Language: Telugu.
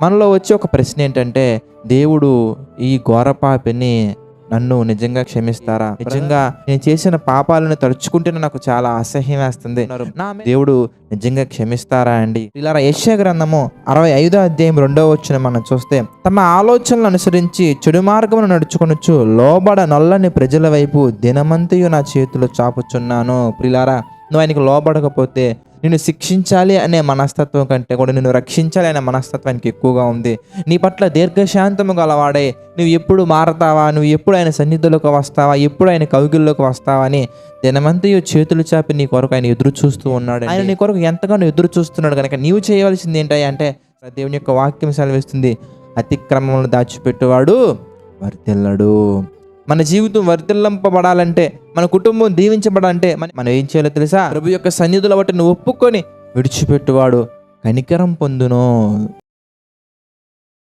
మనలో వచ్చే ఒక ప్రశ్న ఏంటంటే దేవుడు ఈ ఘోర పాపిని నన్ను నిజంగా క్షమిస్తారా? నిజంగా నేను చేసిన పాపాలను తలుచుకుంటే నాకు చాలా అసహ్యం వేస్తుంది దేవుడు నిజంగా క్షమిస్తారా అండి? ఇలా యశ్య గ్రంథము అరవై ఐదో అధ్యాయం రెండో వచ్చిన మనం చూస్తే తమ ఆలోచనలు అనుసరించి చెడు మార్గమును నడుచుకొనొచ్చు లోబడ నల్లని ప్రజల వైపు దినమంతయు నా చేతిలో చాపుచున్నాను. ప్రిలారా నువ్వు ఆయనకు లోబడకపోతే నిన్ను శిక్షించాలి అనే మనస్తత్వం కంటే కూడా నిన్ను రక్షించాలి అనే మనస్తత్వానికి ఎక్కువగా ఉంది. నీ పట్ల దీర్ఘశాంతము గలవాడే నువ్వు ఎప్పుడు మారతావా? నువ్వు ఎప్పుడు ఆయన సన్నిధిలోకి వస్తావా? ఎప్పుడు ఆయన కవిగుల్లోకి వస్తావా అని దినమంతయు చేతులు చాపి నీ కొరకు ఆయన ఎదురు చూస్తూ ఉన్నాడు ఆయన నీ కొరకు ఎంతగానో ఎదురు చూస్తున్నాడు కనుక నీవు చేయవలసింది ఏంటి అంటే దేవుని యొక్క వాక్యం సెలవిస్తుంది. దాచిపెట్టేవాడు వారి వర్తిల్లడు. మన జీవితం వర్తిల్లంపబడాలంటే మన కుటుంబం దీవించబడాలంటే మన- మనం ఏం చేయాలో తెలుసా? ప్రభు యొక్క సన్నిధుల బట్టి నువ్వు ఒప్పుకొని విడిచిపెట్టువాడు కనికరం పొందును.